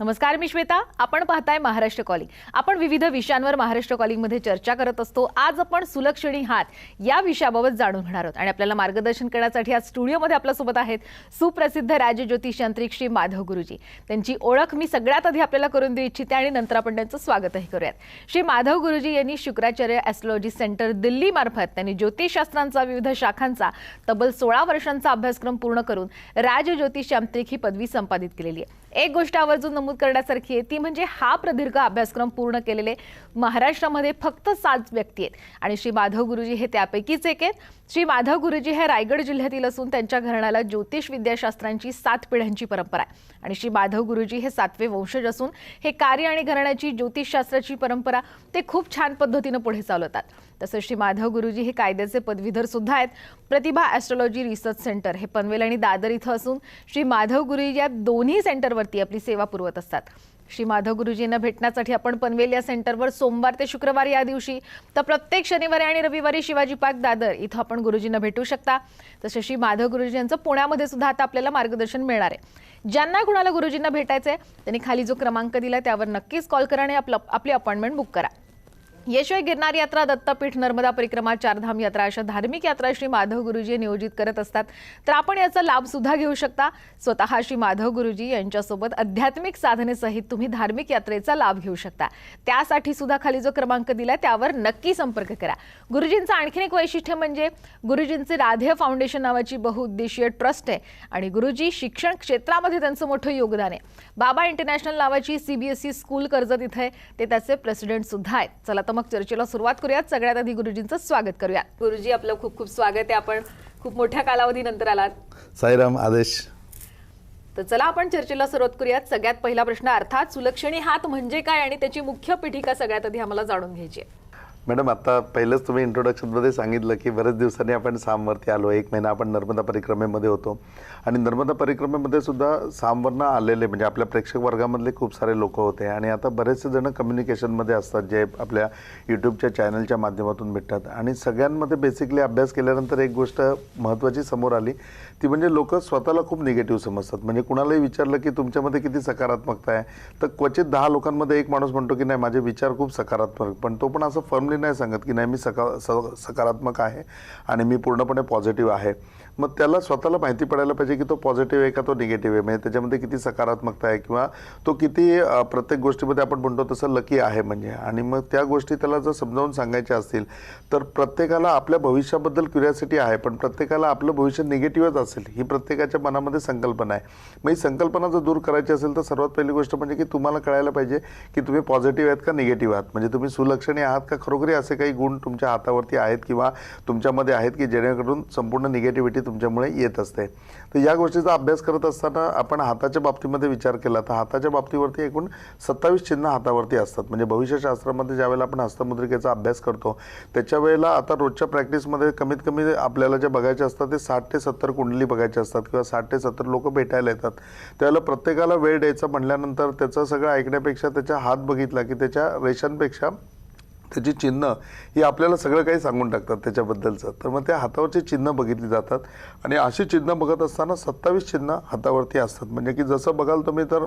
नमस्कार मी श्वेता. आपण पाहताय महाराष्ट्र कॉलिंग. आपण विविध विषयांवर महाराष्ट्र कॉलिंगमध्ये चर्चा करत असतो. आज आपण सुलक्षणी हात या विषयाबाबत जाणून घेणार आहोत. आणि आपल्याला मार्गदर्शन करण्यासाठी आज स्टुडिओमध्ये आपल्यासोबत आहेत सुप्रसिद्ध राजज्योतिष यांत्रिक श्री माधव गुरुजी. त्यांची ओळख मी सगळ्यात आधी आपल्याला करून देऊ इच्छिते आणि नंतर आपण त्यांचं स्वागतही करूयात. श्री माधव गुरुजी यांनी शुक्राचार्य ॲस्ट्रॉलॉजी सेंटर दिल्लीमार्फत त्यांनी ज्योतिषशास्त्रांचा विविध शाखांचा तब्बल सोळा वर्षांचा अभ्यासक्रम पूर्ण करून राजज्योतिष यांत्रिक ही पदवी संपादित केलेली आहे. एक गोष्ट आवर्जून नमूद करण्यासारखी आहे ती म्हणजे हा प्रदीर्घ अभ्यासक्रम पूर्ण केलेले महाराष्ट्रामध्ये फक्त सात व्यक्ती आहेत. आणि श्री माधव गुरुजी हे त्यापैकीच एक आहेत. श्री माधव गुरुजी हे रायगड जिल्ह्यातील असून त्यांच्या घराण्याला ज्योतिष विद्याशास्त्रांची सात पिढ्यांची परंपरा आहे. आणि श्री माधव गुरुजी हे सातवे वंशज असून हे कार्य आणि घराण्याची ज्योतिषशास्त्राची परंपरा ते खूप छान पद्धतीनं पुढे चालवतात. तसंच श्री माधव गुरुजी हे कायद्याचे पदवीधर सुद्धा आहेत. प्रतिभा ॲस्ट्रॉलॉजी रिसर्च सेंटर हे पनवेल आणि दादर इथं असून श्री माधव गुरुजी या दोन्ही सेंटरवरती आपली सेवा पुरवत असतात. श्री माधव गुरुजींना भेटण्यासाठी आपण पनवेल या सेंटरवर सोमवार ते शुक्रवार या दिवशी. तर प्रत्येक शनिवारी आणि रविवारी शिवाजी पार्क दादर इथं आपण गुरुजींना भेटू शकता. तसे श्री माधव गुरुजी यांचं पुण्यामध्ये सुद्धा आता आपल्याला मार्गदर्शन मिळणार आहे. ज्यांना कुणाला गुरुजींना भेटायचं आहे त्यांनी खाली जो क्रमांक दिला त्यावर नक्कीच कॉल करा आणि आपलं आपली अपॉइंटमेंट बुक करा. याशिवाय गिरनार यात्रा दत्तपीठ नर्मदा परिक्रमा चारधाम यात्रा अशा धार्मिक यात्रा श्री माधव गुरुजी नियोजित करत असतात. तर आपण याचा लाभ सुद्धा घेऊ शकता. स्वतः श्री माधव गुरुजी यांच्यासोबत आध्यात्मिक साधनेसहित तुम्ही धार्मिक यात्रेचा लाभ घेऊ शकता. त्यासाठी सुद्धा खाली जो क्रमांक दिला त्यावर नक्की संपर्क करा. गुरुजींचं आणखीन एक वैशिष्ट्य म्हणजे गुरुजींचे राधे फाउंडेशन नावाची बहुउद्देशीय ट्रस्ट आहे आणि गुरुजी शिक्षण क्षेत्रामध्ये त्यांचं मोठं योगदान आहे. बाबा इंटरनॅशनल नावाची सीबीएसई स्कूल कर्जत तिथे आहे. ते त्याचे प्रेसिडेंट सुद्धा आहेत. चला तर मग चर्चेला सुरुवात करूयात. सगळ्यात आधी गुरुजींचं स्वागत करूयात. गुरुजी आपलं खूप खूप स्वागत आहे. आपण खूप मोठ्या कालावधीनंतर आलात. साईराम आदेश. तर चला आपण चर्चेला सुरुवात करूयात. सगळ्यात पहिला प्रश्न अर्थात सुलक्षणी हात म्हणजे काय? आणि त्याची मुख्य पीठिका सगळ्यात आधी आम्हाला जाणून घ्यायची आहे. मॅडम आता पहिलंच तुम्ही इंट्रोडक्शनमध्ये सांगितलं की बरेच दिवसांनी आपण सामवरती आलो. एक महिना आपण नर्मदा परिक्रमेमध्ये होतो. आणि नर्मदा परिक्रमेमध्ये सुद्धा सामवरनं आलेले म्हणजे आपल्या प्रेक्षक वर्गामधले खूप सारे लोक होते. आणि आता बरेचसे जण कम्युनिकेशनमध्ये असतात जे आपल्या यूट्यूबच्या चॅनलच्या माध्यमातून भेटतात. आणि सगळ्यांमध्ये बेसिकली अभ्यास केल्यानंतर एक गोष्ट महत्त्वाची समोर आली. ती म्हणजे लोक स्वतःला खूप निगेटिव्ह समजतात. म्हणजे कुणालाही विचारलं की तुमच्यामध्ये किती सकारात्मकता आहे तर क्वचित दहा लोकांमध्ये एक माणूस म्हणतो की नाही माझे विचार खूप सकारात्मक पण तो पण असं फर्म फर्मली नाही सांगत की नाही मी सका स- सकारात्मक आहे आणि मी पूर्णपणे पॉझिटिव्ह आहे. मग त्याला स्वतःला माहिती पडायला पाहिजे की तो पॉझिटिव्ह आहे का तो निगेटिव्ह आहे? म्हणजे त्याच्यामध्ये किती सकारात्मकता आहे किंवा तो किती प्रत्येक गोष्टीमध्ये आपण म्हणतो तसं लकी आहे म्हणजे. आणि मग त्या गोष्टी त्याला जर समजावून सांगायच्या असतील तर प्रत्येकाला आपल्या भविष्याबद्दल क्युरियासिटी आहे पण प्रत्येकाला आपलं भविष्य निगेटिव्हच असेल ही प्रत्येकाच्या मनामध्ये संकल्पना आहे. मग ही संकल्पना जर दूर करायची असेल तर सर्वात पहिली गोष्ट म्हणजे की तुम्हाला कळायला पाहिजे की तुम्ही पॉझिटिव्ह आहेत का निगेटिव्ह आहात? म्हणजे तुम्ही सुलक्षणी आहात का खरोखर वगैरे असे काही गुण तुमच्या हातावरती आहेत किंवा तुमच्यामध्ये आहेत की जेणेकरून संपूर्ण निगेटिव्हिटी तुमच्यामुळे येत असते. तर या गोष्टीचा अभ्यास करत असताना आपण हाताच्या बाबतीमध्ये विचार केला तर हाताच्या बाबतीवरती एकूण सत्तावीस चिन्ह हातावरती असतात. म्हणजे भविष्यशास्त्रामध्ये ज्यावेळेला आपण हस्तमुद्रिकेचा अभ्यास करतो त्याच्या वेळेला आता रोजच्या प्रॅक्टिसमध्ये कमीत कमी आपल्याला जे बघायचे असतात ते साठ ते सत्तर कुंडली बघायचे असतात किंवा साठ ते सत्तर लोक भेटायला येतात. त्यावेळेला प्रत्येकाला वेळ द्यायचा म्हटल्यानंतर त्याचं सगळं ऐकण्यापेक्षा त्याच्या हात बघितला की त्याच्या रेषांपेक्षा त्याची चिन्ह ही आपल्याला सगळं काही सांगून टाकतात त्याच्याबद्दलचं. तर मग त्या हातावरची चिन्ह बघितली जातात. आणि अशी चिन्ह बघत असताना सत्तावीस चिन्ह हातावरती असतात. म्हणजे की जसं बघाल तुम्ही तर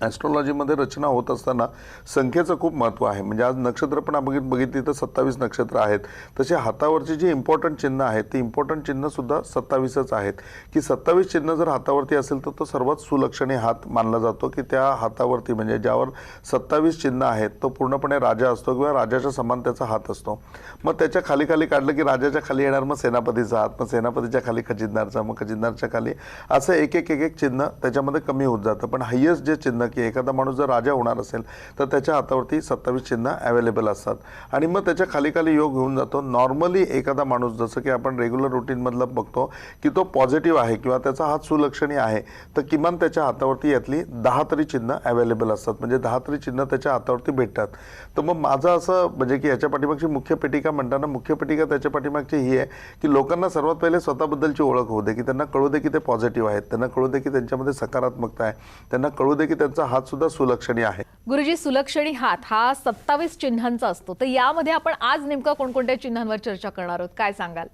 ॲस्ट्रॉलॉजीमध्ये रचना होत असताना संख्येचं खूप महत्त्व आहे. म्हणजे आज नक्षत्र पण आपण बघित बघितली तर सत्तावीस नक्षत्र आहेत. तसे हातावरची जी इम्पॉर्टंट चिन्ह आहेत ती इम्पॉर्टंट चिन्हसुद्धा सत्तावीसच आहेत. की सत्तावीस चिन्ह जर हातावरती असेल तर तो सर्वात सुलक्षणी हात मानला जातो. की त्या हातावरती म्हणजे ज्यावर सत्तावीस चिन्ह आहेत तो पूर्णपणे राजा असतो किंवा राजाच्या समान त्याचा हात असतो. मग त्याच्याखाली खाली काढलं की राजाच्या खाली येणार मग सेनापतीचा हात मग सेनापतीच्या खाली खजिनदारचा मग खजिनदारच्या खाली असं एक एक एक एक चिन्ह त्याच्यामध्ये कमी होत जातं. पण हायेस्ट जे चिन्ह की एखादा माणूस जर राजा होणार असेल तर त्याच्या हातावरती सत्तावीस चिन्ह अवेलेबल असतात. आणि मग त्याच्याखाली खाली योग घेऊन जातो. नॉर्मली एखादा माणूस जसं की आपण रेग्युलर रुटीनमधलं बघतो की तो पॉझिटिव्ह आहे किंवा त्याचा हात सुलक्षणी आहे तर किमान त्याच्या हातावरती यातली दहा तरी चिन्ह अवेलेबल असतात. म्हणजे दहा तरी चिन्ह त्याच्या हातावरती भेटतात. तर मग माझं असं म्हणजे की याच्या पाठीमागची मुख्य पेटिका म्हणताना मुख्य पेटिका त्याच्या पाठीमागची ही आहे की लोकांना सर्वात पहिले स्वतःबद्दलची ओळख होऊ दे की त्यांना कळू दे की ते पॉझिटिव्ह आहेत त्यांना कळू दे की त्यांच्यामध्ये सकारात्मकता आहे त्यांना कळू दे की त्यांचा हात सुद्धा सुलक्षणी आहे. गुरुजी सुलक्षणी हात हा सत्तावीस चिन्हांचा असतो. तर यामध्ये आपण आज नेमका कोणकोणत्या चिन्हांवर चर्चा करणार आहोत? काय सांगाल?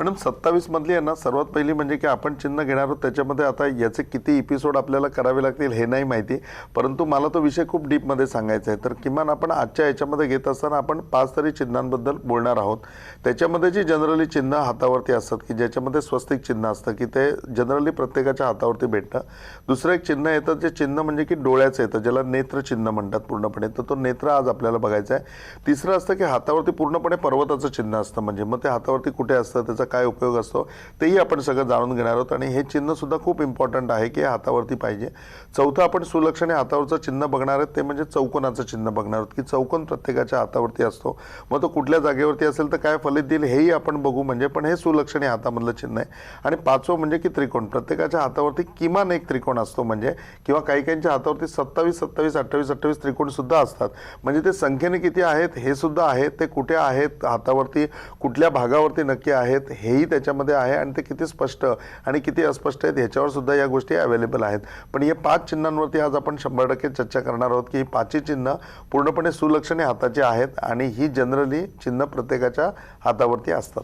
मॅडम सत्तावीसमधली आहे ना सर्वात पहिली म्हणजे की आपण चिन्ह घेणार आहोत त्याच्यामध्ये आता याचे किती एपिसोड आपल्याला करावे लागतील हे नाही माहिती. परंतु मला तो विषय खूप डीपमध्ये सांगायचा आहे. तर किमान आपण आजच्या याच्यामध्ये घेत असताना आपण पाच तरी चिन्हांबद्दल बोलणार आहोत. त्याच्यामध्ये जी जनरली चिन्ह हातावरती असतात की ज्याच्यामध्ये स्वस्तिक चिन्ह असतं की ते जनरली प्रत्येकाच्या हातावरती भेटतं. दुसरं एक चिन्ह येतं जे चिन्ह म्हणजे की डोळ्याचं येतं ज्याला नेत्र चिन्ह म्हणतात पूर्णपणे. तर तो नेत्र आज आपल्याला बघायचा आहे. तिसरं असतं की हातावरती पूर्णपणे पर्वताचं चिन्ह असतं. म्हणजे मग ते हातावरती कुठे असतं त्याचा काय उपयोग असतो तेही आपण सगळं जाणून घेणार आहोत. आणि हे चिन्ह सुद्धा खूप इम्पॉर्टंट आहे की हे हातावरती पाहिजे. चौथं आपण सुलक्षणे हातावरचं चिन्ह बघणार आहेत. ते म्हणजे चौकोनाचं चिन्ह बघणार आहोत की चौकोन प्रत्येकाच्या हातावरती असतो. मग तो कुठल्या जागेवरती असेल तर काय फलित देईल हेही आपण बघू म्हणजे पण हे सुलक्षणे हातामधलं चिन्ह आहे. आणि पाचवं म्हणजे की त्रिकोण. प्रत्येकाच्या हातावरती किमान एक त्रिकोण असतो म्हणजे किंवा काही काहींच्या हातावरती सत्तावीस सत्तावीस अठ्ठावीस अठ्ठावीस त्रिकोणसुद्धा असतात. म्हणजे ते संख्येने किती आहेत हे सुद्धा आहेत ते कुठे आहेत हातावरती कुठल्या भागावरती नक्की आहेत हेही त्याच्यामध्ये आहे आणि ते किती स्पष्ट आणि किती अस्पष्ट आहेत ह्याच्यावर सुद्धा या गोष्टी अवेलेबल आहेत. पण हे पाच चिन्हांवरती आज आपण शंभर टक्के चर्चा करणार आहोत की ही पाचही चिन्ह पूर्णपणे सुलक्षणे हाताची आहेत आणि ही जनरली चिन्ह प्रत्येकाच्या हातावरती असतात.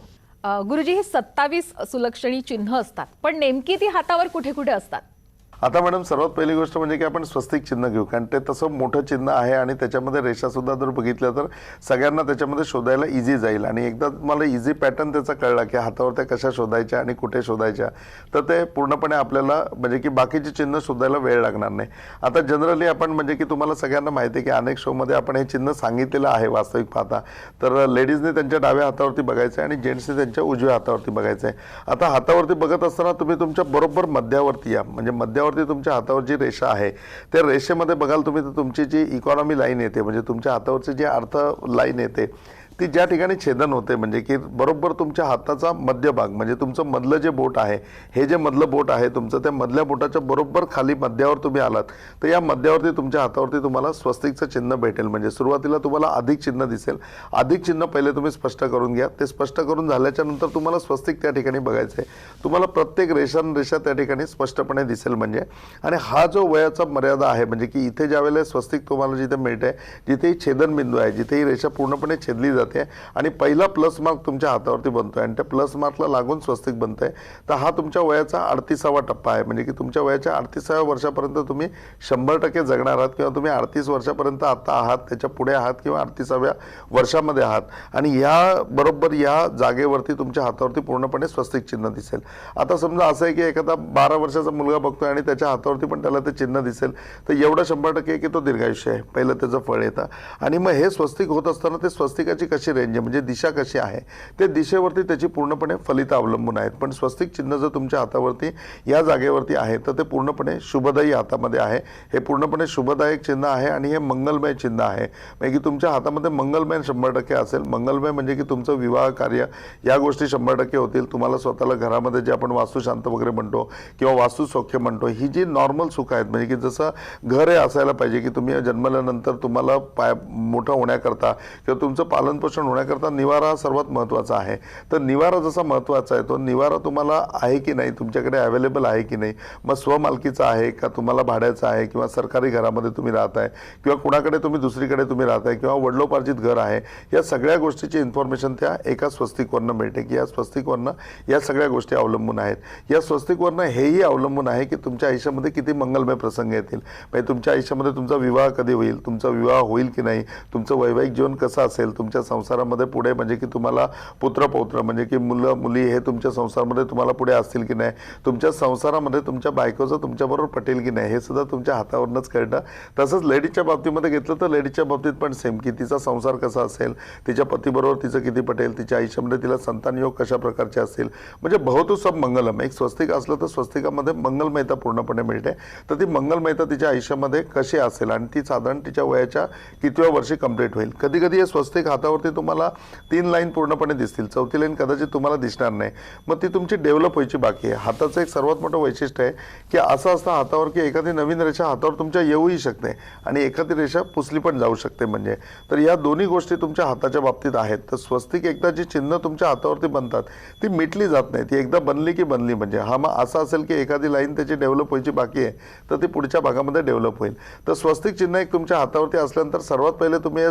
गुरुजी हे सत्तावीस सुलक्षणी चिन्ह असतात पण नेमकी ती हातावर कुठे कुठे असतात? आता मॅडम सर्वात पहिली गोष्ट म्हणजे की आपण स्वस्तिक चिन्ह घेऊ. कारण ते तसं मोठं चिन्ह आहे आणि त्याच्यामध्ये रेषासुद्धा जर बघितल्या तर सगळ्यांना त्याच्यामध्ये शोधायला इझी जाईल. आणि एकदा मला इझी पॅटर्न त्याचा कळला की हातावर त्या कशा शोधायच्या आणि कुठे शोधायच्या तर ते पूर्णपणे आपल्याला म्हणजे की बाकीचे चिन्ह शोधायला वेळ लागणार नाही. आता जनरली आपण म्हणजे की तुम्हाला सगळ्यांना माहिती आहे की अनेक शोमध्ये आपण हे चिन्ह सांगितलेलं आहे वास्तविक पाहता. तर लेडीजने त्यांच्या डाव्या हातावरती बघायचं आहे आणि जेंट्सने त्यांच्या उजव्या हातावरती बघायचं आहे आता हातावरती बघत असताना तुम्ही तुमच्या बरोबर मध्यावरती या. म्हणजे त्याच्यावरती तुमच्या हातावर जी रेषा आहे त्या रेषेमध्ये बघाल तुम्ही तर तुमची जी इकॉनॉमी लाईन येते म्हणजे तुमच्या हातावरची जी अर्थ लाईन येते ती ज्या ठिकाणी छेदन होते म्हणजे की बरोबर तुमच्या हाताचा मध्यभाग म्हणजे तुमचं मधलं जे बोट आहे हे जे मधलं बोट आहे तुमचं त्या मधल्या बोटाच्या बरोबर खाली मध्यावर तुम्ही आलात तर या मध्यावरती तुमच्या हातावरती तुम्हाला स्वस्तिकचं चिन्ह भेटेल. म्हणजे सुरुवातीला तुम्हाला अधिक चिन्ह दिसेल. अधिक चिन्ह पहिले तुम्ही स्पष्ट करून घ्या. ते स्पष्ट करून झाल्याच्यानंतर तुम्हाला स्वस्तिक त्या ठिकाणी बघायचं आहे तुम्हाला प्रत्येक रेषान रेषा त्या ठिकाणी स्पष्टपणे दिसेल म्हणजे. आणि हा जो वयाचा मर्यादा आहे म्हणजे की इथे ज्या वेळेला स्वस्तिक तुम्हाला जिथे मिळते जिथे छेदन छेदनबिंदू आहे जिथे ही रेषा पूर्णपणे छेदली जाते आणि पहिला प्लस मार्क तुमच्या हातावरती बनतोय. आणि त्या प्लस मार्कला लागून स्वस्तिक बनतंय. तर हा तुमच्या वयाचा अडतीसावा टप्पा आहे. म्हणजे की तुमच्या वयाच्या अडतीसाव्या वर्षापर्यंत तुम्ही शंभर टक्के जगणार आहात किंवा तुम्ही अडतीस वर्षापर्यंत आता आहात त्याच्या पुढे आहात किंवा अडतीसाव्या वर्षामध्ये आहात. आणि या बरोबर या जागेवरती तुमच्या हातावरती पूर्णपणे स्वस्तिक चिन्ह दिसेल. आता समजा असं आहे की एखादा बारा वर्षाचा मुलगा बघतोय आणि त्याच्या हातावरती पण त्याला ते चिन्ह दिसेल. तर एवढं शंभर टक्के की तो दीर्घायुष्य आहे. पहिलं त्याचं फळ येतं. आणि मग हे स्वस्तिक होत असताना ते स्वस्तिकाची कशी रेंज आहे? म्हणजे दिशा कशी आहे? ते दिशेवरती त्याची पूर्णपणे फलित अवलंबून आहेत. पण स्वस्तिक चिन्ह जर तुमच्या हातावरती या जागेवरती आहे तर ते पूर्णपणे शुभदायी हातामध्ये आहे. हे पूर्णपणे शुभदायक चिन्ह आहे आणि हे मंगलमय चिन्ह आहे. म्हणजे की तुमच्या हातामध्ये मंगलमय शंभर टक्के असेल. मंगलमय म्हणजे की तुमचं विवाह कार्य या गोष्टी शंभर टक्के होतील. तुम्हाला स्वतःला घरामध्ये जे आपण वास्तुशांत वगैरे म्हणतो किंवा वास्तू सौख्य म्हणतो ही जी नॉर्मल सुख आहेत म्हणजे की जसं घर हे असायला पाहिजे की तुम्ही जन्मल्यानंतर तुम्हाला पाय मोठं होण्याकरता किंवा तुमचं पालन कुपोषण होण्याकरता निवारा सर्वात महत्त्वाचा आहे. तर निवारा जसा महत्त्वाचा आहे तो निवारा तुम्हाला आहे की नाही तुमच्याकडे अवेलेबल आहे की नाही मग स्वमालकीचा आहे का तुम्हाला भाड्याचा आहे किंवा सरकारी घरामध्ये तुम्ही राहताय किंवा कुणाकडे तुम्ही दुसरीकडे तुम्ही राहताय किंवा वडलोपार्जित घर आहे या सगळ्या गोष्टीची इन्फॉर्मेशन त्या एका स्वस्तिकवरनं मिळते की या स्वस्तिकवरनं या सगळ्या गोष्टी अवलंबून आहेत. या स्वस्तिकवरनं हेही अवलंबून आहे की तुमच्या आयुष्यामध्ये किती मंगलमय प्रसंग येतील. म्हणजे तुमच्या आयुष्यामध्ये तुमचा विवाह कधी होईल तुमचा विवाह होईल की नाही तुमचं वैवाहिक जीवन कसं असेल तुमच्या संसारामध्ये पुढे म्हणजे की तुम्हाला पुत्र पौत्र म्हणजे की मुलं मुली हे तुमच्या संसारामध्ये तुम्हाला पुढे असतील की नाही? तुमच्या संसारामध्ये तुमच्या बायकोचं तुमच्याबरोबर पटेल की नाही? हे सुद्धा तुमच्या हातावरूनच कळणं तसंच लेडीजच्या बाबतीमध्ये घेतलं तर लेडीजच्या बाबतीत पण सेम की तिचा संसार कसा असेल तिच्या पतीबरोबर तिचं किती पटेल तिच्या आयुष्यामध्ये तिला संतान योग कशा प्रकारचे असतील? म्हणजे बहुतो सब मंगलम. एक स्वस्तिक असलं तर स्वस्तिकामध्ये मंगलमयता पूर्णपणे मिळते. तर ती मंगलमयता तिच्या आयुष्यामध्ये कशी असेल? आणि ती साधारण तिच्या वयाच्या कितव्या वर्षी कंप्लीट होईल? कधी कधी हे स्वस्तिक हातावरती तुम्हाला तीन लाईन पूर्णपणे दिसतील. चौथी लाईन कदाचित तुम्हाला दिसणार नाही. मग ती तुमची डेव्हलप व्हायची बाकी आहे. हाताचं एक सर्वात मोठं वैशिष्ट्य आहे की असं असतं हातावर की एखादी नवीन रेषा हातावर तुमच्या येऊही शकते आणि एखादी रेषा पुसली पण जाऊ शकते म्हणजे. तर या दोन्ही गोष्टी तुमच्या हाताच्या बाबतीत आहेत. तर स्वस्तिक एकदा जी चिन्ह तुमच्या हातावरती बनतात ती मिटली जात नाही. ती एकदा बनली की बनली म्हणजे. हा मग असं असेल की एखादी लाईन त्याची डेव्हलप व्हायची बाकी आहे तर ती पुढच्या भागामध्ये डेव्हलप होईल. तर स्वस्तिक चिन्ह एक तुमच्या हातावरती असल्यानंतर सर्वात पहिले तुम्ही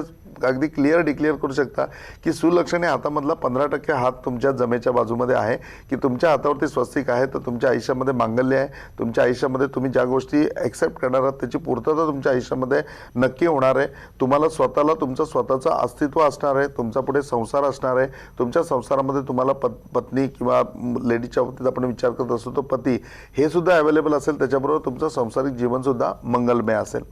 अगदी क्लिअर डिक्लेअर करू शकता शकता की सुलक्षणे हातामधला पंधरा टक्के हात तुमच्या जमेच्या बाजूमध्ये आहे की तुमच्या हातावरती स्वस्तिक आहे तर तुमच्या आयुष्यामध्ये मांगल्य आहे. तुमच्या आयुष्यामध्ये तुम्ही ज्या गोष्टी ॲक्सेप्ट करणार आहात त्याची पूर्तता तुमच्या आयुष्यामध्ये नक्की होणार आहे. तुम्हाला स्वतःला तुमचं स्वतःचं अस्तित्व असणार आहे तुमचा पुढे संसार असणार आहे. तुमच्या संसारामध्ये तुम्हाला पत पत्नी किंवा लेडीजच्या बाबतीत आपण विचार करत असतो तो पती. हे सुद्धा अवेलेबल असेल त्याच्याबरोबर तुमचं संसारिक जीवनसुद्धा मंगलमय असेल.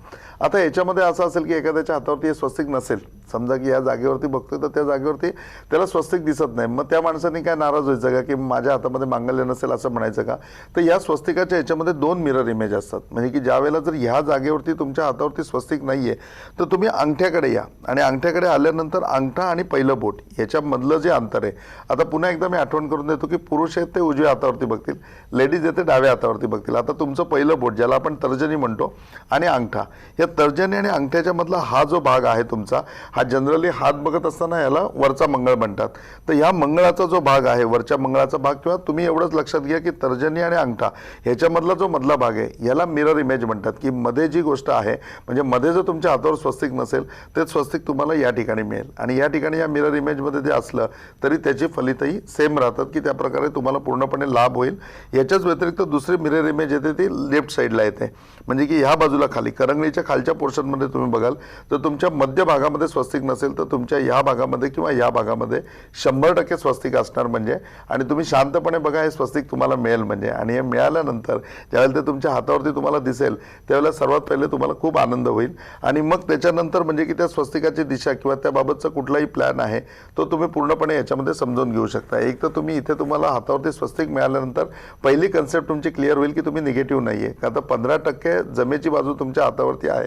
आता याच्यामध्ये असं असेल की एखाद्याच्या हातावरती हे स्वस्तिक नसेल. समजा की या जागेवरती बघतोय तर त्या जागेवरती त्याला स्वस्तिक दिसत नाही. मग त्या माणसाने काय नाराज व्हायचं का? की माझ्या हातामध्ये मांगल्य नसेल असं म्हणायचं का? तर या स्वस्तिकाच्या याच्यामध्ये दोन मिरर इमेज असतात. म्हणजे की ज्या वेळेला जर ह्या जागेवरती तुमच्या हातावरती स्वस्तिक नाही आहे तर तुम्ही अंगठ्याकडे या. आणि अंगठ्याकडे आल्यानंतर अंगठा आणि पहिलं बोट. याच्यामधलं जे अंतर आहे. आता पुन्हा एकदा मी आठवण करून देतो की पुरुष आहेत ते उजव्या हातावरती बघतील. लेडीज आहेत ते डाव्या हातावरती बघतील. आता तुमचं पहिलं बोट ज्याला आपण तर्जनी म्हणतो आणि अंगठा. या तर्जनी आणि अंगठ्याच्या मधला हा जो भाग आहे तुमचा हा जनरली हात बघत असताना याला वरचा मंगळ म्हणतात. तर ह्या मंगळाचा जो भाग आहे वरच्या मंगळाचा भाग किंवा तुम्ही एवढंच लक्षात घ्या की तर्जनी आणि अंगठा ह्याच्यामधला जो मधला भाग आहे याला मिरर इमेज म्हणतात की मध्ये जी गोष्ट आहे म्हणजे मध्ये जर तुमच्या हातावर स्वस्तिक नसेल ते स्वस्तिक तुम्हाला या ठिकाणी मिळेल. आणि या ठिकाणी या मिरर इमेजमध्ये जे असलं तरी त्याची फलितही सेम राहतात की त्या प्रकारे तुम्हाला पूर्णपणे लाभ होईल. याच्याच व्यतिरिक्त दुसरी मिरर इमेज येते ती लेफ्ट साईडला येते. म्हणजे की ह्या बाजूला खाली करंगळीच्या खालच्या पोर्शनमध्ये तुम्ही बघाल तर तुमच्या मध्य भागामध्ये स्वस्तिक नसेल तर तुमच्या या भागामध्ये किंवा या भागामध्ये शंभर टक्के स्वस्तिक असणार म्हणजे आणि तुम्ही शांतपणे बघा हे स्वस्तिक तुम्हाला मिळेल म्हणजे. आणि हे मिळाल्यानंतर ज्यावेळेला ते तुमच्या हातावरती तुम्हाला दिसेल त्यावेळेला सर्वात पहिले तुम्हाला खूप आनंद होईल. आणि मग त्याच्यानंतर म्हणजे की त्या स्वस्तिकाची दिशा किंवा त्याबाबतचा कुठलाही प्लॅन आहे तो तुम्ही पूर्णपणे याच्यामध्ये समजून घेऊ शकता. एक तर तुम्ही इथे तुम्हाला हातावरती स्वस्तिक मिळाल्यानंतर पहिली कन्सेप्ट तुमची क्लिअर होईल की तुम्ही निगेटिव्ह नाही आहे का तर पंधरा टक्के जमेची बाजू तुमच्या हातावरती आहे.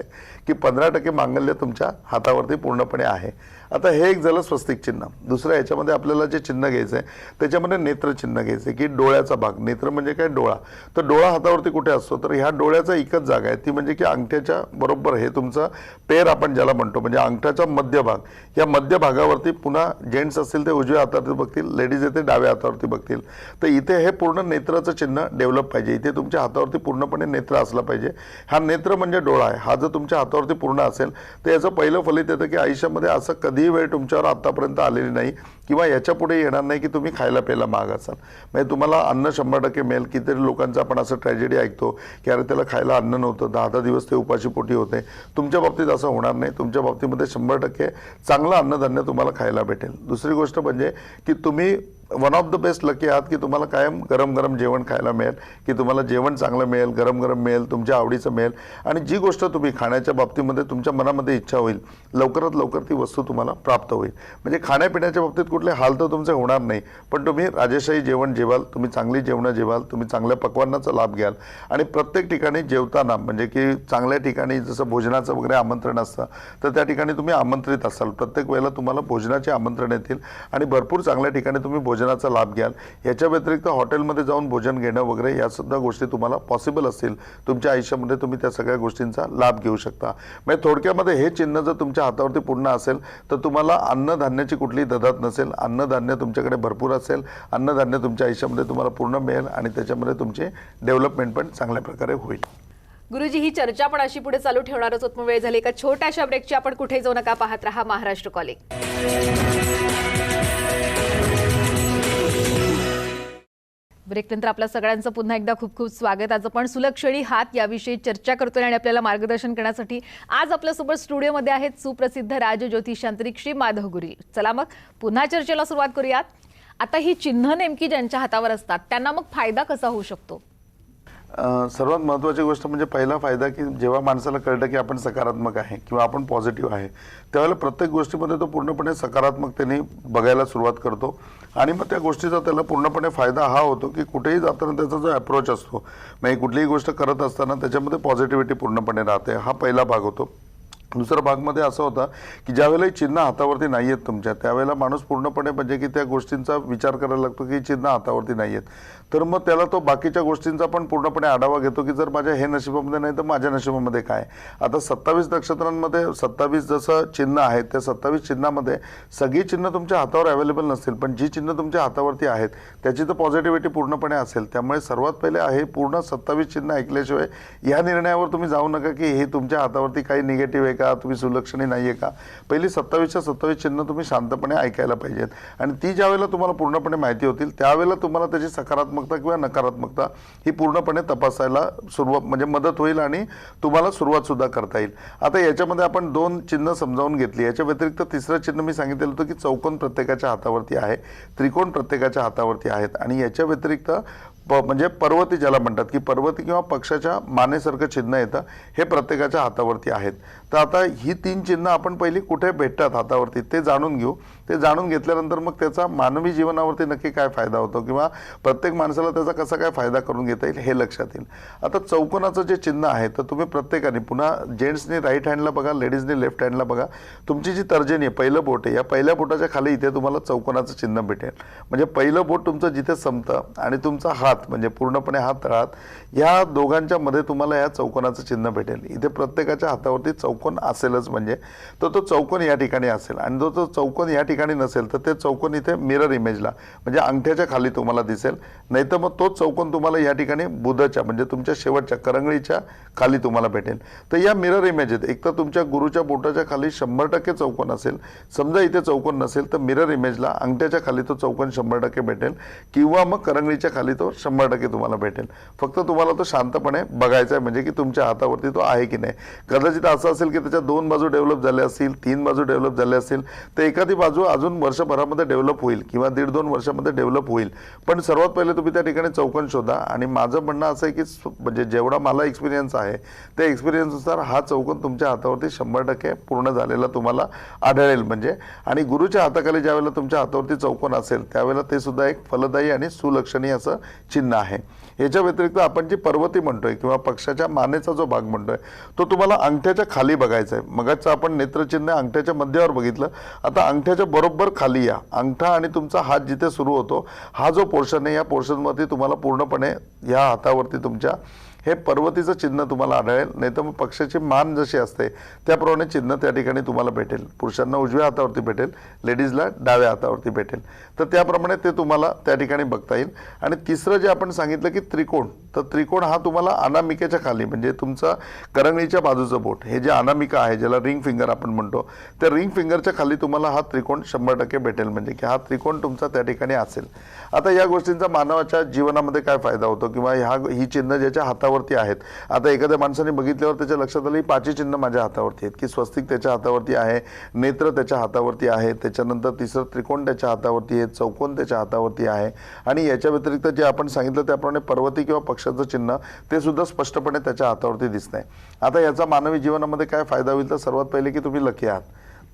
की पंधरा टक्के मांगल्य तुमच्या हातावरती पूर्णपणे आहे. आता हे एक झालं स्वस्तिक चिन्ह. दुसरं याच्यामध्ये आपल्याला जे चिन्ह घ्यायचं आहे त्याच्यामध्ये नेत्रचिन्ह घ्यायचं आहे की डोळ्याचा भाग. नेत्र म्हणजे काय? डोळा. तर डोळा हातावरती कुठे असतो? तर ह्या डोळ्याचा एकच जागा आहे. ती म्हणजे की अंगठ्याच्या बरोबर हे तुमचं पेर आपण ज्याला म्हणतो म्हणजे अंगठ्याचा मध्य भाग या मध्य भागावरती पुन्हा जेंट्स असतील ते उजव्या हातावरती बघतील लेडीज येते डाव्या हातावरती बघतील. तर इथे हे पूर्ण नेत्राचं चिन्ह डेव्हलप पाहिजे. इथे तुमच्या हातावरती पूर्णपणे नेत्र असला पाहिजे. हा नेत्र म्हणजे डोळा आहे. हा जर तुमच्या हातावरती पूर्ण असेल तर याचं पहिलं फलित येतं की आयुष्यामध्ये असं कधी कधीही वेळ तुमच्यावर आतापर्यंत आलेली नाही किंवा याच्यापुढे येणार नाही की तुम्ही खायला प्यायला महाग असाल. म्हणजे तुम्हाला अन्न शंभर टक्के मिळेल कितीतरी लोकांचं आपण असं ट्रॅजेडी ऐकतो की अरे त्याला खायला अन्न नव्हतं दहा दहा दिवस ते उपाशी पोटी होते. तुमच्या बाबतीत असं होणार नाही. तुमच्या बाबतीमध्ये शंभर टक्के चांगलं अन्नधान्य तुम्हाला खायला भेटेल. दुसरी गोष्ट म्हणजे की तुम्ही one of the best lucky आहात की तुम्हाला कायम गरम गरम जेवण खायला मिळेल की तुम्हाला जेवण चांगलं मिळेल गरम गरम मिळेल तुमच्या आवडीचं मिळेल. आणि जी गोष्ट तुम्ही खाण्याच्या बाबतीमध्ये तुमच्या मनामध्ये इच्छा होईल लवकरात लवकर ती वस्तू तुम्हाला प्राप्त होईल. म्हणजे खाण्यापिण्याच्या बाबतीत कुठले हाल तर तुमचे होणार नाही पण तुम्ही राजेशाही जेवण जेवाल तुम्ही चांगली जेवणं जेवाल तुम्ही चांगल्या पकवानाचा लाभ घ्याल. आणि प्रत्येक ठिकाणी जेवताना म्हणजे की चांगल्या ठिकाणी जसं भोजनाचं वगैरे आमंत्रण असतं तर त्या ठिकाणी तुम्ही आमंत्रित असाल. प्रत्येक वेळेला तुम्हाला भोजनाचे आमंत्रण येतील आणि भरपूर चांगल्या ठिकाणी तुम्ही भोजन भोजनाचा लाभ घ्याल. याच्या व्यतिरिक्त हॉटेलमध्ये जाऊन भोजन घेणं वगैरे यासुद्धा गोष्टी तुम्हाला पॉसिबल असतील. तुमच्या आयुष्यामध्ये तुम्ही त्या सगळ्या गोष्टींचा लाभ घेऊ शकता. म्हणजे थोडक्यामध्ये हे चिन्ह जर तुमच्या हातावरती पूर्ण असेल तर तुम्हाला अन्नधान्याची कुठलीही ददात नसेल. अन्नधान्य तुमच्याकडे भरपूर असेल. अन्नधान्य तुमच्या आयुष्यामध्ये तुम्हाला पूर्ण मिळेल आणि त्याच्यामध्ये तुमची डेव्हलपमेंट पण चांगल्या प्रकारे होईल. गुरुजी ही चर्चा पण अशी पुढे चालू ठेवणारच. होत मग वेळ झाली एका छोट्याशा ब्रेकची आपण कुठे जाऊ नका पाहत राहा. महाराष्ट्र कॉलेज ब्रेकनंतर आपल्या सगळ्यांचं पुन्हा एकदा खूप खूप स्वागत. आज आपण सुलक्षणी हात याविषयी चर्चा करतोय आणि आपल्याला मार्गदर्शन करण्यासाठी आज आपल्यासोबत स्टुडिओमध्ये आहेत सुप्रसिद्ध राज ज्योतिषांत्रिक श्री माधव गुरी. चला मग पुन्हा चर्चेला सुरुवात करूयात. आता ही चिन्ह नेमकी ज्यांच्या हातावर असतात त्यांना मग फायदा कसा होऊ शकतो? सर्वात महत्त्वाची गोष्ट म्हणजे पहिला फायदा की जेव्हा माणसाला कळतं की आपण सकारात्मक आहे किंवा आपण पॉझिटिव्ह आहे त्यावेळेला प्रत्येक गोष्टीमध्ये तो पूर्णपणे सकारात्मकतेने बघायला सुरुवात करतो. आणि मग त्या गोष्टीचा त्याला पूर्णपणे फायदा हा होतो की कुठेही जाताना त्याचा जो अप्रोच असतो म्हणजे कुठलीही गोष्ट करत असताना त्याच्यामध्ये पॉझिटिव्हिटी पूर्णपणे राहते. हा पहिला भाग होतो. दुसरा भागमध्ये असं होतं की ज्यावेळेला ही चिन्ह हातावरती नाही आहेत तुमच्या त्यावेळेला माणूस पूर्णपणे म्हणजे की त्या गोष्टींचा विचार करायला लागतो की चिन्ह हातावरती नाही आहेत तर मग त्याला तो बाकीच्या गोष्टींचा पण पूर्णपणे आढावा घेतो की जर माझ्या हे नशिबामध्ये नाही तर माझ्या नशिबामध्ये काय? आता सत्तावीस नक्षत्रांमध्ये सत्तावीस जसं चिन्ह आहे त्या सत्तावीस चिन्हामध्ये सगळी चिन्ह तुमच्या हातावर अवेलेबल नसतील पण जी चिन्ह तुमच्या हातावरती आहेत त्याची तर पॉझिटिव्हिटी पूर्णपणे असेल. त्यामुळे सर्वात पहिले आहे पूर्ण सत्तावीस चिन्ह ऐकल्याशिवाय या निर्णयावर तुम्ही जाऊ नका की हे तुमच्या हातावरती काही निगेटिव्ह आहे का तुम्ही सुलक्षणी नाही आहे का? पहिली सत्तावीसच्या सत्तावीस चिन्ह तुम्ही शांतपणे ऐकायला पाहिजेत. आणि ती ज्यावेळेला तुम्हाला पूर्णपणे माहिती होतील त्यावेळेला तुम्हाला त्याची सकारात्मक सकारात्मकता किंवा नकारात्मकता ही पूर्णपणे तपासायला सुरुवात म्हणजे मदत होईल आणि तुम्हाला सुरुवातसुद्धा करता येईल. आता याच्यामध्ये आपण दोन चिन्ह समजावून घेतली. याच्या व्यतिरिक्त तिसरं चिन्ह मी सांगितलेलं होतं की चौकोन प्रत्येकाच्या हातावरती आहे त्रिकोण प्रत्येकाच्या हातावरती आहेत आणि याच्या व्यतिरिक्त प म्हणजे पर्वती ज्याला म्हणतात की पर्वती किंवा पक्षाच्या मानेसारखं चिन्ह येतं हे प्रत्येकाच्या हातावरती आहेत. तर आता ही तीन चिन्ह आपण पहिली कुठे भेटतात हातावरती ते जाणून घेऊ. ते जाणून घेतल्यानंतर मग त्याचा मानवी जीवनावरती नक्की काय फायदा होतो किंवा प्रत्येक माणसाला त्याचा कसा काय फायदा करून घेता येईल हे लक्षात येईल. आता चौकोनाचं जे चिन्ह आहे तर तुम्ही प्रत्येकाने पुन्हा जेंट्सने राईट हँडला बघा लेडीजने लेफ्ट हँडला बघा तुमची जी तर्जनी आहे पहिलं बोट आहे या पहिल्या बोटाच्या खाली इथे तुम्हाला चौकोनाचं चिन्ह भेटेल. म्हणजे पहिलं बोट तुमचं जिथे संपतं आणि तुमचा हात म्हणजे पूर्णपणे हात तळात या दोघांच्या मध्ये तुम्हाला या चौकोनाचं चिन्ह भेटेल. इथे प्रत्येकाच्या हातावरती चौकोन असेलच म्हणजे तर तो चौकोन या ठिकाणी असेल. आणि जो तो चौकोन या ठिकाणी नसेल तर ते चौकोन इथे मिरर इमेजला म्हणजे अंगठ्याच्या खाली तुम्हाला दिसेल. नाही तर मग तोच चौकोन तुम्हाला या ठिकाणी बुधच्या म्हणजे तुमच्या शेवटच्या करंगळीच्या खाली तुम्हाला भेटेल. तर या मिरर इमेज आहेत. एक तर तुमच्या गुरुच्या बोटाच्या खाली शंभर टक्के चौकोन असेल. समजा इथे चौकोन नसेल तर मिरर इमेजला अंगठ्याच्या खाली तो चौकोन शंभर टक्के भेटेल. किंवा मग करंगळीच्या खाली तो शंभर टक्के तुम्हाला भेटेल. फक्त तुम्हाला तो शांतपणे बघायचा आहे म्हणजे की तुमच्या हातावरती तो आहे की नाही. कदाचित असं असेल की त्याच्या दोन बाजू डेव्हलप झाल्या असतील तीन बाजू डेव्हलप झाल्या असतील तर एखादी बाजू अजून वर्षभरामध्ये डेव्हलप होईल किंवा दीड दोन वर्षामध्ये डेव्हलप होईल. पण सर्वात पहिले तुम्ही त्या ठिकाणी चौकोन शोधा आणि माझं म्हणणं असं आहे की म्हणजे जेवढा मला एक्सपिरियन्स आहे त्या एक्सपिरियन्सनुसार हा चौकन तुमच्या हातावरती शंभर टक्के पूर्ण झालेला तुम्हाला आढळेल म्हणजे. आणि गुरुच्या हाताखाली ज्यावेळेला तुमच्या हातावरती चौकोन असेल त्यावेळेला ते सुद्धा एक फलदायी आणि सुलक्षणीय असं चिन्ह आहे. याच्या व्यतिरिक्त आपण जी पर्वती म्हणतोय किंवा पक्षाच्या मानेचा जो भाग म्हणतोय तो तुम्हाला अंगठ्याच्या खाली बघायचा आहे. मगाचं आपण नेत्रचिन्ह अंगठ्याच्या मध्यावर बघितलं. आता अंगठ्याच्या बरोबर खाली या. अंगठा आणि तुमचा हात जिथे सुरू होतो हा जो पोर्शन आहे या पोर्शनवरती तुम्हाला पूर्णपणे या हातावरती तुमच्या हे पर्वतीचं चिन्ह तुम्हाला आढळेल नाही तर मग पक्षाची मान जशी असते त्याप्रमाणे चिन्ह त्या ठिकाणी तुम्हाला भेटेल. पुरुषांना उजव्या हातावरती भेटेल लेडीजला डाव्या हातावरती भेटेल. तर त्याप्रमाणे ते तुम्हाला त्या ठिकाणी बघता येईल. आणि तिसरं जे आपण सांगितलं की त्रिकोण तर त्रिकोण हा तुम्हाला अनामिकेच्या खाली म्हणजे तुमचा करंगळीच्या बाजूचं बोट हे जे अनामिका आहे ज्याला रिंग फिंगर आपण म्हणतो त्या रिंग फिंगरच्या खाली तुम्हाला हा त्रिकोण शंभर टक्के भेटेल म्हणजे की हा त्रिकोण तुमचा त्या ठिकाणी असेल. आता या गोष्टींचा मानवाच्या जीवनामध्ये काय फायदा होतो किंवा ह्या ही चिन्ह ज्याच्या हातावर हातावरती आहेत. आता एखाद्या माणसाने बघितल्यावर त्याच्या लक्षात आलं ही पाचही चिन्ह माझ्या हातावरती आहेत. की स्वस्तिक त्याच्या हातावरती आहे नेत्र त्याच्या हातावरती आहे त्याच्यानंतर तिसरं त्रिकोण त्याच्या हातावरती आहे चौकोन त्याच्या हातावरती आहे. आणि याच्या व्यतिरिक्त जे आपण सांगितलं त्याप्रमाणे पर्वती किंवा पक्षाचं चिन्ह ते सुद्धा स्पष्टपणे त्याच्या हातावरती दिसत आहे आता याचा मानवी जीवनामध्ये काय फायदा होईल? तर सर्वात पहिले की तुम्ही लकी आहात.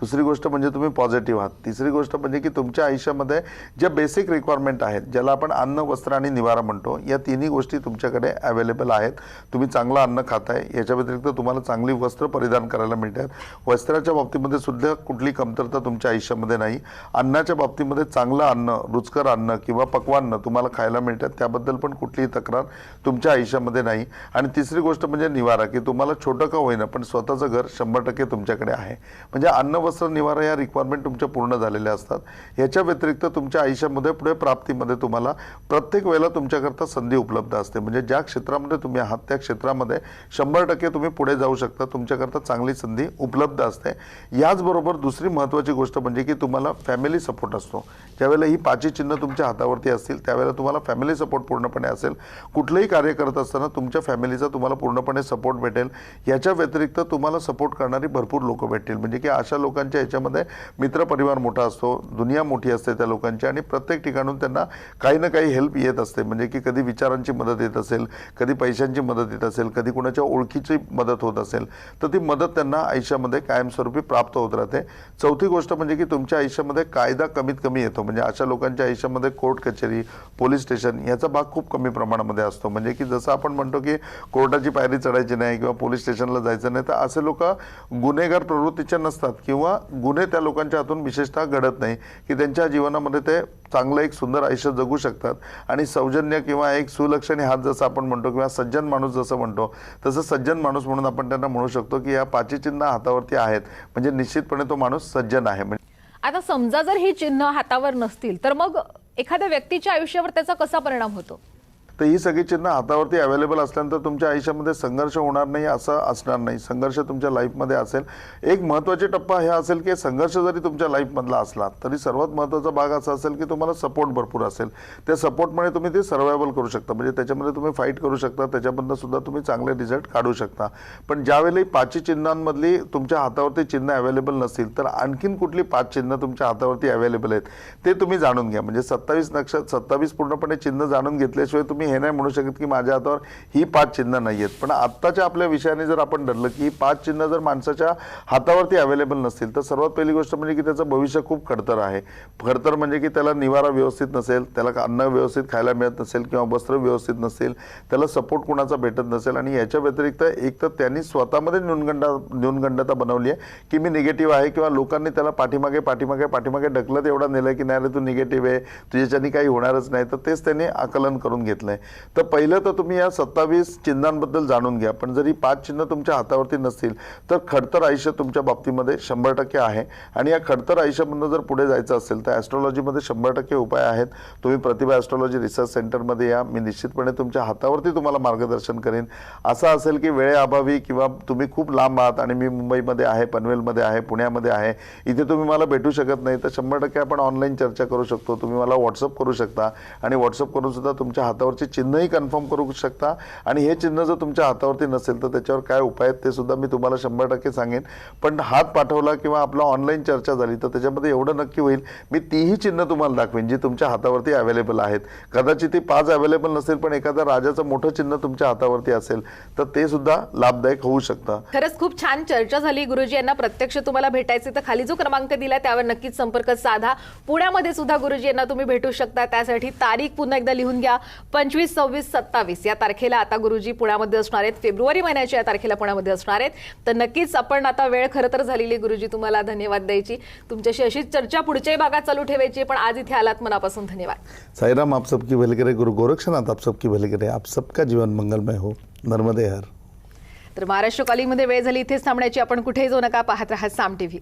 दुसरी गोष्ट म्हणजे तुम्ही पॉझिटिव्ह आहात. तिसरी गोष्ट म्हणजे की तुमच्या आयुष्यामध्ये ज्या बेसिक रिक्वायरमेंट आहेत ज्याला आपण अन्न वस्त्र आणि निवारा म्हणतो या तिन्ही गोष्टी तुमच्याकडे अवेलेबल आहेत. तुम्ही चांगलं अन्न खाताय याच्या व्यतिरिक्त तुम्हाला चांगली वस्त्र परिधान करायला मिळतात. वस्त्राच्या बाबतीमध्ये सुद्धा कुठली कमतरता तुमच्या आयुष्यामध्ये नाही. अन्नाच्या बाबतीमध्ये चांगलं अन्न रुचकर अन्न किंवा पक्वान्न तुम्हाला खायला मिळतात त्याबद्दल पण कुठलीही तक्रार तुमच्या आयुष्यामध्ये नाही. आणि तिसरी गोष्ट म्हणजे निवारा की तुम्हाला छोटं का होईना पण स्वतःचं घर शंभर टक्के तुमच्याकडे आहे. म्हणजे अन्न वस्त्र निवारा या रिक्वायरमेंट तुमच्या पूर्ण झालेल्या असतात. याच्या व्यतिरिक्त तुमच्या आयुष्यामध्ये पुढे प्राप्तीमध्ये तुम्हाला प्रत्येक वेळेला तुमच्याकरता संधी उपलब्ध असते. म्हणजे ज्या क्षेत्रामध्ये तुम्ही आहात त्या क्षेत्रामध्ये शंभर टक्के तुम्ही पुढे जाऊ शकता. तुमच्याकरता चांगली संधी उपलब्ध असते. याचबरोबर दुसरी महत्त्वाची गोष्ट म्हणजे की तुम्हाला फॅमिली सपोर्ट असतो. ज्यावेळेला ही पाची चिन्ह तुमच्या हातावरती असतील त्यावेळेला तुम्हाला फॅमिली सपोर्ट पूर्णपणे असेल. कुठलंही कार्य करत असताना तुमच्या फॅमिलीचा तुम्हाला पूर्णपणे सपोर्ट भेटेल. याच्या व्यतिरिक्त तुम्हाला सपोर्ट करणारी भरपूर लोक भेटतील. म्हणजे की अशा लोकांच्या ह्याच्यामध्ये मित्रपरिवार मोठा असतो दुनिया मोठी असते त्या लोकांची आणि प्रत्येक ठिकाणून त्यांना काही ना काही हेल्प येत असते. म्हणजे की कधी विचारांची मदत येत असेल कधी पैशांची मदत येत असेल कधी कुणाच्या ओळखीची मदत होत असेल तर ती मदत त्यांना आयुष्यामध्ये कायमस्वरूपी प्राप्त होत राहते. चौथी गोष्ट म्हणजे की तुमच्या आयुष्यामध्ये कायदा कमीत कमी येतो. म्हणजे अशा लोकांच्या आयुष्यामध्ये कोर्ट कचेरी पोलीस स्टेशन याचा भाग खूप कमी प्रमाणामध्ये असतो. म्हणजे की जसं आपण म्हणतो की कोर्टाची पायरी चढायची नाही किंवा पोलीस स्टेशनला जायचं नाही तर असे लोक गुन्हेगार प्रवृत्तीचे नसतात किंवा किंवा गुन्हे त्या लोकांच्या हातून विशेषतः घडत नाही की त्यांच्या जीवनामध्ये ते चांगलं एक सुंदर आयुष्य जगू शकतात. आणि सौजन्य किंवा एक सुलक्षणी हात जसं आपण म्हणतो किंवा सज्जन माणूस जसं म्हणतो तसं सज्जन माणूस म्हणून आपण त्यांना म्हणू शकतो की या पाची चिन्ह हातावरती आहेत. म्हणजे निश्चितपणे तो माणूस सज्जन आहे. म्हणजे आता समजा जर ही चिन्ह हातावर नसतील तर मग एखाद्या व्यक्तीच्या आयुष्यावर त्याचा कसा परिणाम होतो? तर ही सगळी चिन्ह हातावरती अवेलेबल असल्यानंतर तुमच्या आयुष्यामध्ये संघर्ष होणार नाही असं असणार नाही. संघर्ष तुमच्या लाईफमध्ये असेल. एक महत्त्वाचे टप्पा हे असेल की संघर्ष जरी तुमच्या लाईफमधला असला तरी सर्वात महत्त्वाचा भाग असा असेल की तुम्हाला सपोर्ट भरपूर असेल. त्या सपोर्टमुळे तुम्ही ते सर्वायवल करू शकता. म्हणजे त्याच्यामध्ये तुम्ही फाईट करू शकता. त्याच्यामधनं सुद्धा तुम्ही चांगले रिझल्ट काढू शकता. पण ज्यावेळी पाचही चिन्हांमधली तुमच्या हातावरती चिन्ह अवेलेबल नसतील तर आणखीन कुठली पाच चिन्ह तुमच्या हातावरती अवेलेबल आहेत ते तुम्ही जाणून घ्या. म्हणजे सत्तावीस नक्ष सत्तावीस पूर्णपणे चिन्ह जाणून घेतल्याशिवाय तुम्ही हे नाही म्हणू शकत की माझ्या हातावर ही पाच चिन्ह नाही आहेत पण आत्ताच्या आपल्या विषयाने जर आपण धरलं की ही पाच चिन्ह जर माणसाच्या हातावरती अवेलेबल नसतील तर सर्वात पहिली गोष्ट म्हणजे की त्याचं भविष्य खूप खडतर आहे. खडतर म्हणजे की त्याला निवारा व्यवस्थित नसेल त्याला अन्न व्यवस्थित खायला मिळत नसेल किंवा वस्त्र व्यवस्थित नसेल त्याला सपोर्ट कुणाचा भेटत नसेल आणि याच्या व्यतिरिक्त एक तर त्यांनी स्वतःमध्ये न्यूनगंडा न्यूनगंडता बनवली आहे की मी निगेटिव्ह आहे किंवा लोकांनी त्याला पाठीमागे पाठीमागे पाठीमागे ढकलत एवढा नेलं की नाही रे तू निगेटिव्ह आहे तुझ्याच्यानी काही होणारच नाही तर तेच त्यांनी आकलन करून घेतलं नाही. तर पहिलं तर तुम्ही या सत्तावीस चिन्हांबद्दल जाणून घ्या. पण जरी पाच चिन्ह तुमच्या हातावरती नसतील तर खडतर आयुष्य तुमच्या बाबतीमध्ये शंभर टक्के आहे. आणि या खडतर आयुष्यामधनं जर पुढे जायचं असेल तर ॲस्ट्रॉलॉजीमध्ये शंभर टक्के उपाय आहेत. तुम्ही प्रतिभा ॲस्ट्रॉलॉजी रिसर्च सेंटरमध्ये या. मी निश्चितपणे तुमच्या हातावरती तुम्हाला मार्गदर्शन करेन. असं असेल की वेळेअभावी किंवा तुम्ही खूप लांब आहात आणि मी मुंबईमध्ये आहे पनवेलमध्ये आहे पुण्यामध्ये आहे. इथे तुम्ही मला भेटू शकत नाही तर शंभर टक्के आपण ऑनलाईन चर्चा करू शकतो. तुम्ही मला व्हॉट्सअप करू शकता. आणि व्हॉट्सअप करून सुद्धा तुमच्या हातावरची चिन्हही कन्फर्म करू शकता. आणि हे चिन्ह जर तुमच्या हातावरती नसेल तर त्याच्यावर काय उपाय आहेत ते सुद्धा मी तुम्हाला शंभर टक्के सांगेन. पण हात पाठवला किंवा आपला ऑनलाईन चर्चा झाली तर त्याच्यामध्ये एवढं नक्की होईल मी तीही चिन्ह तुम्हाला दाखवेन जी तुमच्या हातावरती अवेलेबल आहेत. कदाचित ती पाच अवेलेबल नसेल पण एखादा राजाचं मोठं चिन्ह तुमच्या हातावरती असेल तर ते सुद्धा लाभदायक होऊ शकतं. खरंच खूप छान चर्चा झाली गुरुजी यांना प्रत्यक्ष तुम्हाला भेटायचे तर खाली जो क्रमांक दिला त्यावर नक्कीच संपर्क साधा. पुण्यामध्ये सुद्धा गुरुजी यांना तुम्ही भेटू शकता त्यासाठी तारीख पुन्हा एकदा लिहून घ्या. पंचवीस सव्वीस सत्तावीस. या तारखेला आता गुरुजी पुण्यामध्ये असणार आहेत. फेब्रुवारी महिन्याच्या या तारखेला पुण्यामध्ये असणार आहेत. तर नक्कीच आपण आता वेळ खरं तर झालेली गुरुजी तुम्हाला धन्यवाद द्यायची. तुमच्याशी अशीच चर्चा पुढच्याही भागात चालू ठेवायची पण आज इथे आलात मनापासून धन्यवाद. साईराम आप सबकी भली करे. गुरु गोरक्षनाथ आप सबकी भली करे. आप सबका जीवन मंगलमय हो. नर्मदे हर. तर महाराष्ट्र कॉलिंगमध्ये वेळ झाली. इथेच थांबण्याची आपण कुठेही जाऊ नका. पाहत राहा साम टीव्ही.